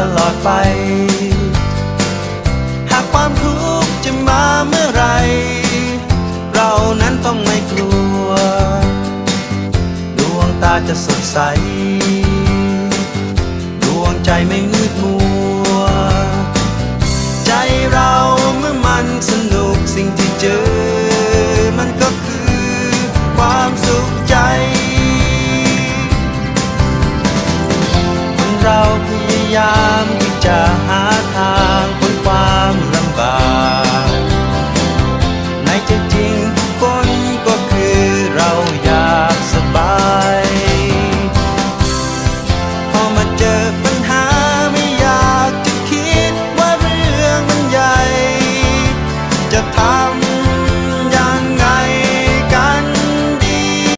ตลอดไป หากความทุกข์จะมาเมื่อไร เรานั้นต้องไม่กลัว ดวงตาจะสดใส ดวงใจไม่มืดมัว ยามที่จะหา